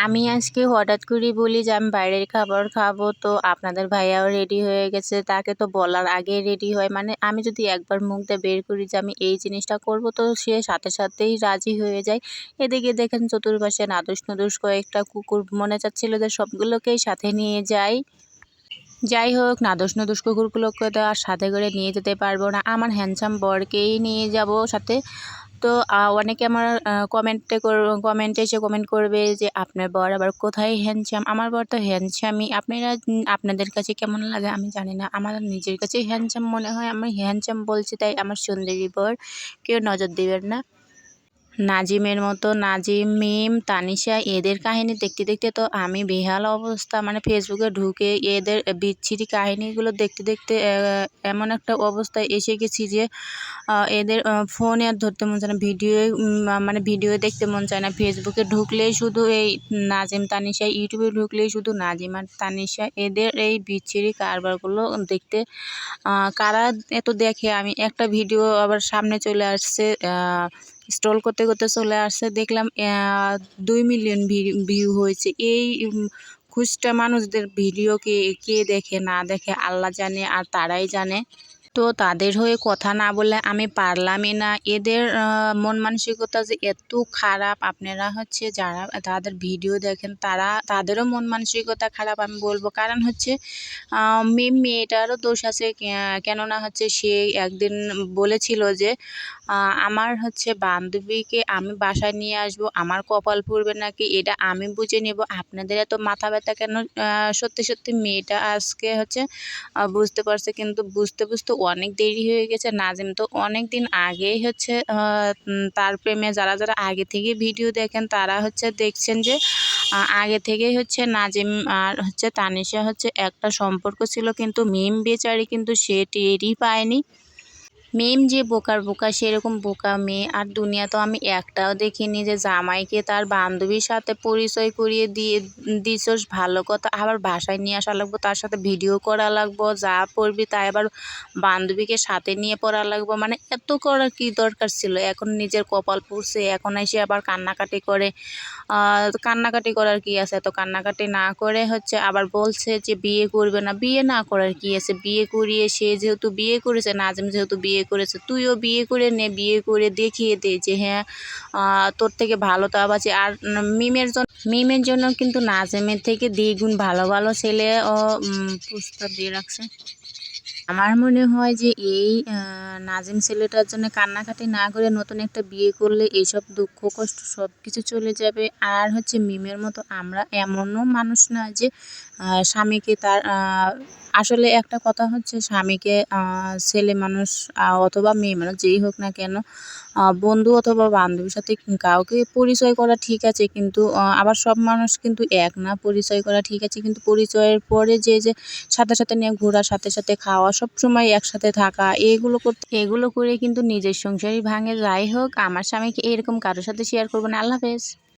আমি আজকে হঠাৎ করে বলি যে আমি বাইরের খাবার খাব, তো আপনাদের ভাইয়াও রেডি হয়ে গেছে, তাকে তো বলার আগে রেডি হয়। মানে আমি যদি একবার মুখ দিয়ে বের করি যে আমি এই জিনিসটা করব, তো সে সাথে সাথেই রাজি হয়ে যায়। এদিকে দেখেন চতুর্পাশে নাদুস নদুস কয়েকটা কুকুর, মনে চাচ্ছিল যে সবগুলোকেই সাথে নিয়ে যাই। যাই হোক নাদুস নদুস কুকুরগুলোকে তো আর সাথে করে নিয়ে যেতে পারব না। আমার হ্যান্ডসাম বরকেই নিয়ে যাব সাথে। তো অনেকে আমার কমেন্টে কমেন্টে এসে কমেন্ট করবে যে, আপনার বর আবার কোথায় হ্যান্ডসাম আমার বর তো হ্যান্ডসামই আপনারা, আপনাদের কাছে কেমন লাগে আমি জানি না। আমার নিজের কাছে হ্যান্ডসাম মনে হয়। আমি হ্যান্ডসাম বলছি তাই আমার সুন্দরী বর। কেউ নজর দেবেন না। নাজিমের মতো নাজিম, মিম, তানিশা এদের কাহিনী দেখতে দেখতে তো আমি বেহাল অবস্থা। মানে ফেসবুকে ঢুকে এদের বিচ্ছিরি কাহিনীগুলো দেখতে দেখতে এমন একটা অবস্থায় এসে গেছি যে এদের ফোনে আর ধরতে মন চায় না। ভিডিও মানে ভিডিও দেখতে মন চায় না। ফেসবুকে ঢুকলেই শুধু এই নাজিম, তানিশা ইউটিউবে ঢুকলেই শুধু নাজিম আর তানিশা এদের এই বিচ্ছিরি কারবারগুলো দেখতে কারা এত দেখে? আমি একটা ভিডিও আবার সামনে চলে আসছে স্টল করতে করতে চলে আসছে। দেখলাম দুই মিলিয়ন ভিউ হয়েছে। এই খুচরা মানুষদের ভিডিও কে কে দেখে, না দেখে আল্লাহ জানে আর তারাই জানে। তো তাদের হয়ে কথা না বলে আমি পারলামই না। এদের মন মানসিকতা যে এত খারাপ, আপনারা হচ্ছে যারা তাদের ভিডিও দেখেন, তারা, তাদেরও মন মানসিকতা খারাপ আমি বলব। কারণ হচ্ছে মেয়ে মেয়েটারও দোষ আছে কেননা হচ্ছে সে একদিন বলেছিল যে আমার হচ্ছে বান্ধবীকে আমি বাসায় নিয়ে আসব, আমার কপাল পুড়বে নাকি, এটা আমি বুঝে নেব। আপনাদের এত মাথা ব্যথা কেন সত্যি সত্যি মেয়েটা আজকে হচ্ছে বুঝতে পারছে, কিন্তু বুঝতে বুঝতে অনেক দেরি হয়ে গেছে নাজিম তো অনেক দিন আগেই হচ্ছে তার প্রেমে যারা যারা আগে থেকে ভিডিও দেখেন তারা হচ্ছে দেখছেন যে আগে থেকেই হচ্ছে নাজিম আর হচ্ছে তানিশা হচ্ছে একটা সম্পর্ক ছিল কিন্তু মিম বেচারি কিন্তু সে টেরই পায়নি। মেম যে বোকার বোকা, সেরকম বোকা মেয়ে আর দুনিয়া তো আমি একটাও দেখিনি যে জামাইকে তার বান্ধবীর সাথে পরিচয় করিয়ে দিয়ে দিছস ভালো কথা। আবার বাসায় নিয়ে আসা লাগবো, তার সাথে ভিডিও করা লাগবো, যা পড়বি তাই আবার বান্ধবীকে সাথে নিয়ে পড়া লাগবো। মানে এত করার কি দরকার ছিল? এখন নিজের কপাল পড়ছে, এখন এসে আবার কান্নাকাটি করে। কান্নাকাটি করার কি আছে? এত কান্নাকাটি না করে হচ্ছে আবার বলছে যে বিয়ে করবে না। বিয়ে না করার কি আছে? বিয়ে করিয়ে সে যেহেতু বিয়ে করেছে, নাজিম যেহেতু বিয়ে বিয়ে করেছে, তুইও বিয়ে করে নে, বিয়ে করে দেখিয়ে দে যে হ্যাঁ তোর থেকে ভালো তো আছে। আর মিমের জন্য মিমের জন্য কিন্তু নাজেমের থেকে দ্বিগুণ ভালো ভালো ছেলে, ও প্রস্তাব দিয়ে রাখছে। আমার মনে হয় যে এই নাজিম ছেলেটার জন্য কান্নাকাটি না করে নতুন একটা বিয়ে করলে এইসব দুঃখ, কষ্ট সব কিছু চলে যাবে। আর হচ্ছে মিমের মতো আমরা এমনও মানুষ না যে স্বামীকে তার আসলে একটা কথা হচ্ছে স্বামীকে ছেলে মানুষ অথবা মেয়ে মানুষ যেই হোক না কেন বন্ধু অথবা বান্ধবীর সাথে কাউকে পরিচয় করা ঠিক আছে কিন্তু আবার সব মানুষ কিন্তু এক না, পরিচয় করা ঠিক আছে কিন্তু পরিচয়ের পরে যে যে সাথে সাথে নিয়ে ঘোরা সাথে সাথে খাওয়া সব সময় একসাথে থাকা, এগুলো করতে এগুলো করে কিন্তু নিজের সংসারই ভাঙে। যাই হোক, আমার স্বামীকে এরকম কারোর সাথে শেয়ার করব না। আল্লাহ হাফেজ।